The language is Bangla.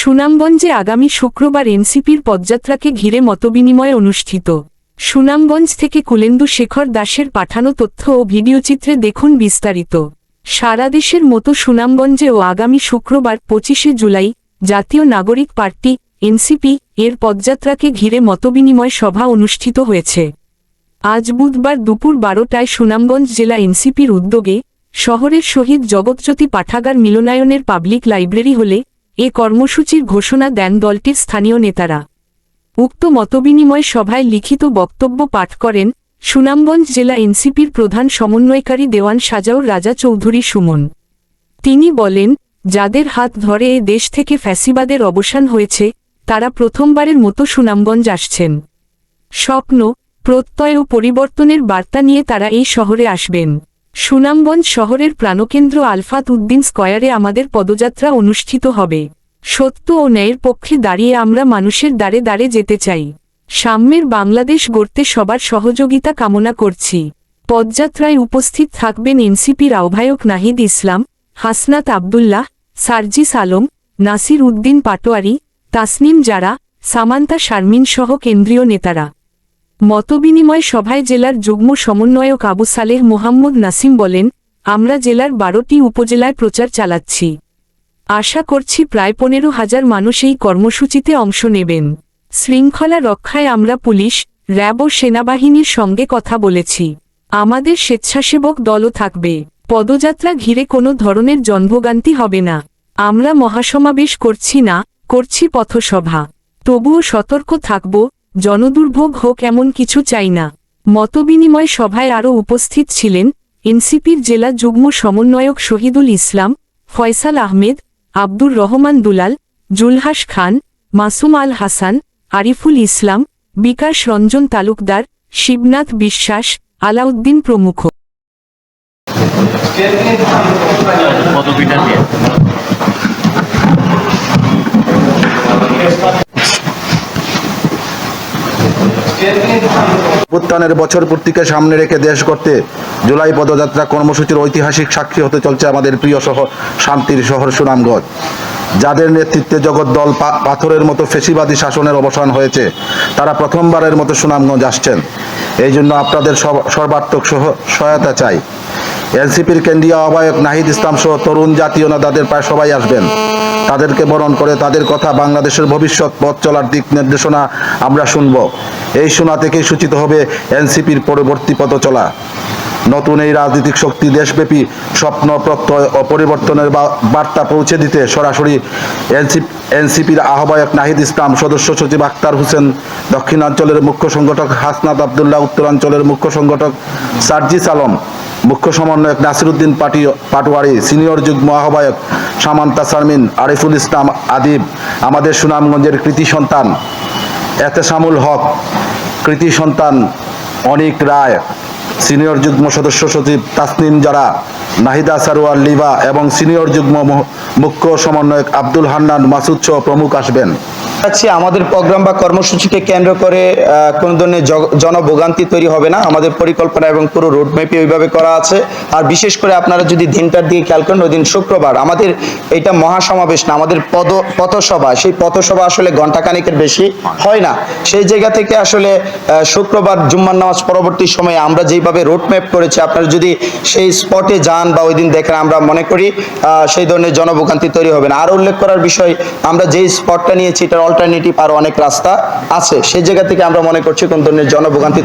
সুনামগঞ্জে আগামী শুক্রবার এনসিপির পদযাত্রাকে ঘিরে মতবিনিময় অনুষ্ঠিত। সুনামগঞ্জ থেকে কুলেন্দু শেখর দাসের পাঠানো তথ্য ও ভিডিওচিত্রে দেখুন বিস্তারিত। সারা দেশের মতো সুনামগঞ্জেও আগামী শুক্রবার পঁচিশে জুলাই জাতীয় নাগরিক পার্টি, এনসিপি, এর পদযাত্রাকে ঘিরে মতবিনিময় সভা অনুষ্ঠিত হয়েছে। আজ বুধবার দুপুর বারোটায় সুনামগঞ্জ জেলা এনসিপির উদ্যোগে শহরের শহীদ জগৎজ্যোতি পাঠাগার মিলনায়নের পাবলিক লাইব্রেরি হলে এ কর্মসূচির ঘোষণা দেন দলটির স্থানীয় নেতারা। উক্ত মতবিনিময় সভায় লিখিত বক্তব্য পাঠ করেন সুনামগঞ্জ জেলা এনসিপির প্রধান সমন্বয়কারী দেওয়ান সাজাউর রাজা চৌধুরী সুমন। তিনি বলেন, যাদের হাত ধরে এ দেশ থেকে ফ্যাসিবাদের অবসান হয়েছে, তারা প্রথমবারের মতো সুনামগঞ্জ আসছেন। স্বপ্ন, প্রত্যয় ও পরিবর্তনের বার্তা নিয়ে তারা এই শহরে আসবেন। সুনামগঞ্জ শহরের প্রাণকেন্দ্র আলফাত উদ্দিন স্কয়ারে আমাদের পদযাত্রা অনুষ্ঠিত হবে। সত্য ও ন্যায়ের পক্ষে দাঁড়িয়ে আমরা মানুষের দ্বারে দ্বারে যেতে চাই। সাম্যের বাংলাদেশ গড়তে সবার সহযোগিতা কামনা করছি। পদযাত্রায় উপস্থিত থাকবেন এনসিপির আহ্বায়ক নাহিদ ইসলাম, হাসনাত আবদুল্লাহ, সার্জিস আলম, নাসির উদ্দিন পাটোয়ারি, তাসনিম জারা, সামান্তা শারমিন সহ কেন্দ্রীয় নেতারা। মতবিনিময় সভায় জেলার যুগ্ম সমন্বয়ক আবু সালেহ মোহাম্মদ নাসিম বলেন, আমরা জেলার বারোটি উপজেলায় প্রচার চালাচ্ছি। আশা করছি প্রায় পনেরো হাজার মানুষ এই কর্মসূচিতে অংশ নেবেন। শৃঙ্খলা রক্ষায় আমরা পুলিশ, র্যাব ও সেনাবাহিনীর সঙ্গে কথা বলেছি। আমাদের স্বেচ্ছাসেবক দলও থাকবে। পদযাত্রা ঘিরে কোনো ধরনের জন্মগান্তি হবে না। আমরা মহাসমাবেশ করছি না, করছি পথসভা। তবুও সতর্ক থাকব জনদুর্ভোগ হোক এমন কিছু চাই না। মতবিনিময় সভায় আরও উপস্থিত ছিলেন এনসিপির জেলা যুগ্ম সমন্বয়ক শহীদুল ইসলাম, ফয়সাল আহমেদ, আব্দুর রহমান দুলাল, জুলহাস খান, মাসুম আল হাসান, আরিফুল ইসলাম, বিকাশ রঞ্জন তালুকদার, শিবনাথ বিশ্বাস, আলাউদ্দিন প্রমুখ। উত্থানের বছর পূর্তিকে সামনে রেখে দেশ করতে জুলাই পদযাত্রা কর্মসূচির ঐতিহাসিক সাক্ষী হতে চলছে আমাদের প্রিয় শহর, শান্তির শহর সুনামগঞ্জ। যাদের নেতৃত্বে জগৎ দল পাথরের মতো ফেসিবাদী শাসনের অবসান হয়েছে, তারা প্রথমবারের মতো সুনামগঞ্জ আসছেন। এই জন্য আপনাদের সর্বাত্মক সহ- সহায়তা চাই। এনসিপির কেন্দ্রীয় আহ্বায়ক নাহিদ ইসলাম সহ তরুণ জাতীয় নেতাদের প্রায় সবাই আসবেন। তাদেরকে বরণ করে তাদের কথা বাংলাদেশের ভবিষ্যৎ পথ চলার দিক নির্দেশনা আমরা শুনব। এই শোনা থেকেই সূচিত হবে এনসিপির পরবর্তী পথ চলা নতুন এই রাজনৈতিক শক্তি দেশব্যাপী স্বপ্ন, প্রত্যয় ও পরিবর্তনের বার্তা পৌঁছে দিতে সরাসরি এনসিপির আহ্বায়ক নাহিদ ইসলাম, সদস্য সচিব আক্তার হোসেন, দক্ষিণাঞ্চলের মুখ্য সংগঠক হাসনাত আবদুল্লাহ, উত্তরাঞ্চলের মুখ্য সংগঠক সার্জিস আলম মুখ্য সমন্বয়ক নাসিরুদ্দিন পাটি পাটোয়ারি, সিনিয়র যুগ্ম আহ্বায়ক সামান্তা সারমিন আরিফুল ইসলাম আদিব, আমাদের সুনামগঞ্জের কৃতি সন্তান এতেসামুল হক, কৃতি সন্তান অনিক রায়, সিনিয়র যুগ্ম সদস্য সচিব তাসনিম জারা, নাহিদা সারোয়ার লিবা এবং সিনিয়র যুগ্ম মুখ্য সমন্বয়ক আব্দুল হান্নান মাসুদ প্রমুখ আসবেন। চাচ্ছি আমাদের প্রোগ্রাম বা কর্মসূচিকে কেন্দ্র করে কোনো ধরনের জনভোগান্তি তৈরি হবে না। আমাদের পরিকল্পনা এবং পুরো রোডম্যাপই ওইভাবে করা আছে। আর বিশেষ করে আপনারা যদি দিনটার দিকে খেয়াল করেন, ওই দিন শুক্রবার, আমাদের এটা মহাসমাবেশ না, আমাদের পদ, পথসভা। সেই পথসভা আসলে ঘন্টাখানিকের বেশি হয় না। সেই জায়গা থেকে আসলে শুক্রবার জুম্মার নামাজ পরবর্তী সময়ে আমরা যেইভাবে রোডম্যাপ করেছি, আপনারা যদি সেই স্পটে যান বা ওই দিন দেখেন, আমরা মনে করি সেই ধরনের জনভোগান্তি তৈরি হবে না। আর উল্লেখ করার বিষয়, আমরা যেই স্পটটা নিয়েছি, এটার অল্টারনেটিভ আরও অনেক রাস্তা আছে। সেই জায়গা থেকে আমরা মনে করছি কোন ধরনের জনভোগান্তি